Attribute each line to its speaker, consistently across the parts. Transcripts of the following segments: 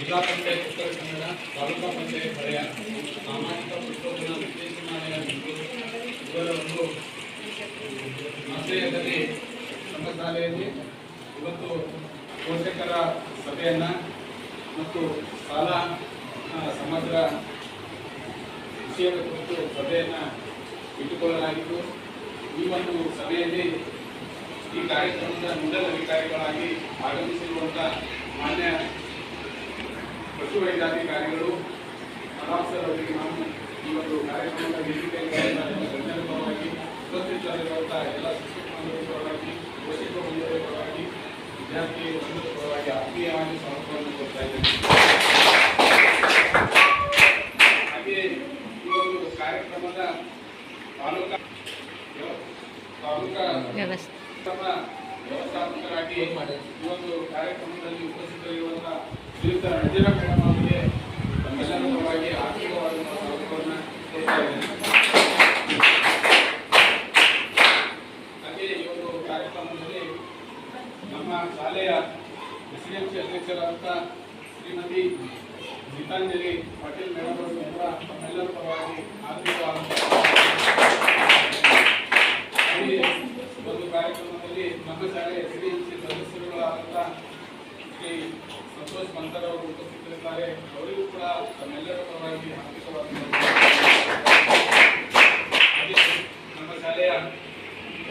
Speaker 1: ಜಿಲ್ಲಾ ಪಂಚಾಯತ್ ಉತ್ತರ ಕನ್ನಡ ತಾಲೂಕಾ ಪಂಚಾಯತ್ ಹಳೆಯ ಸಾಮಾಜಿಕ ಪುಸ್ತಕಗಳ ಮತ್ತು ಇವರ ಒಂದು ಆಶ್ರಯದಲ್ಲಿ ನಮ್ಮ ಶಾಲೆಯಲ್ಲಿ ಇವತ್ತು ಪೋಷಕರ ಸಭೆಯನ್ನು ಮತ್ತು ಸಾಲ ಸಮಗ್ರ ವಿಷಯದ ಕುರಿತು ಸಭೆಯನ್ನು ಇಟ್ಟುಕೊಳ್ಳಲಾಗಿತ್ತು. ಈ ಒಂದು ಸಭೆಯಲ್ಲಿ ಈ ಕಾರ್ಯಕ್ರಮದ ನೋಡಲ್ ಅಧಿಕಾರಿಗಳಾಗಿ ಆಗಮಿಸಿರುವಂಥ ಮಾನ್ಯ ಪಶುವೈದ್ಯಾಧಿಕಾರಿಗಳು ಸರ್ ಅವರಿಗೆ ನಾವು ಈ ಒಂದು ಕಾರ್ಯಕ್ರಮದ ವೇದಿಕೆಯಲ್ಲಿ ಪರವಾಗಿ ಉಪಸ್ಥಿತರಿರುವಂತಹ ಎಲ್ಲ ಶಿಕ್ಷಕರ ಪರವಾಗಿ ಪೋಷಕ ಬಂಧುಗಳ ಪರವಾಗಿ ವಿದ್ಯಾರ್ಥಿ ಪರವಾಗಿ ಆತ್ಮೀಯವಾಗಿ ಸ್ವಾಗತವನ್ನು ಕೊಡ್ತಾ ಇದ್ದೇನೆ. ಹಾಗೆ ಈ ಒಂದು ಕಾರ್ಯಕ್ರಮದ ತಾಲೂಕಾ ತಾಲೂಕಾ ವ್ಯವಸ್ಥಾಪಕರಾಗಿ ಈ ಒಂದು ಕಾರ್ಯಕ್ರಮದಲ್ಲಿ ಉಪಸ್ಥಿತರಿರುವಂತಹ ಶ್ರೀಯುತ ರಂಜಿರ ಮೇಡಮ್ ಅವರಿಗೆ ತಮ್ಮೆಲ್ಲರ ಪರವಾಗಿ ಆರ್ಥಿಕವಾದ ಸ್ವಾಗತವನ್ನು ಕೊಡ್ತಾ ಇದ್ದೇನೆ ಹಾಗೆ ಈ ಒಂದು ಕಾರ್ಯಕ್ರಮದಲ್ಲಿ ನಮ್ಮ ಶಾಲೆಯ ಎಸ್ಡಿಎಂಸಿ ಅಧ್ಯಕ್ಷರಾದಂಥ ಶ್ರೀಮತಿ ಗೀತಾಂಜಲಿ ಪಾಟೀಲ್ ಮೇಡಮ್ ಅವರು ಕೂಡ ತಮ್ಮೆಲ್ಲರ ಪರವಾಗಿ ಒಂದು ಕಾರ್ಯಕ್ರಮದಲ್ಲಿ ನಮ್ಮ ಶಾಲೆಯ ಎಸ್ಡಿಎಂಸಿ ಸದಸ್ಯರುಗಳಾದಂಥ ಶ್ರೀ ಸಂತೋಷ್ ಮಂತರ್ ಅವರು ಉಪಸ್ಥಿತರಿದ್ದಾರೆ. ಅವರಿಗೂ ಕೂಡ ತಮ್ಮೆಲ್ಲರ ಪರವಾಗಿ ಹಾರ್ದಿಕವಾದ ಹಾಗೆ ನಮ್ಮ ಶಾಲೆಯ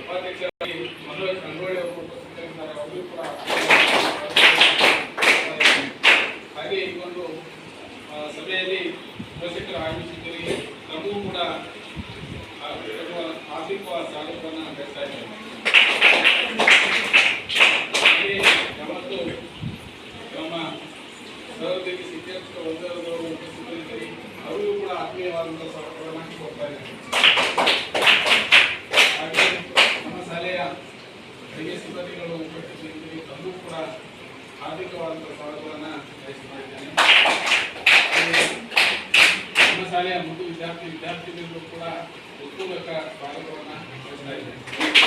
Speaker 1: ಉಪಾಧ್ಯಕ್ಷರಾಗಿ ಮನೋಜ್ ರಂಗೋಳಿ ಅವರು ಉಪಸ್ಥಿತರಿದ್ದಾರೆ ಅವರಿಗೂ ಕೂಡ ಹಾಗೆ ಈ ಒಂದು ಸಭೆಯಲ್ಲಿ ಪೋಷಕರು ಆಗಮಿಸಿದ್ದರಿಗೆ ನಮಗೂ ಕೂಡ ಆರ್ಥಿಕ ಆರ್ಥಿಕವಾದ ಸ್ವಾಗತವನ್ನು ಬಯಸ್ತಾ ಸಿಬ್ಬಂದಿಗಳು ಉಪಸ್ಥಿತರಿದ್ದರೆ ತಮಗೂ ಕೂಡ ಆರ್ಥಿಕವಾದಂಥ ಸ್ವಾಗತವನ್ನು ಹಾಗೆ ನಮ್ಮ ಶಾಲೆಯ ಮುದ್ದು ವಿದ್ಯಾರ್ಥಿ, ವಿದ್ಯಾರ್ಥಿಗಳಿಗೂ ಕೂಡ ಉತ್ಪೂರ್ವಕ ಸ್ವಾಗತವನ್ನು ಬಯಸ್ತಾ ಇದ್ದೇನೆ.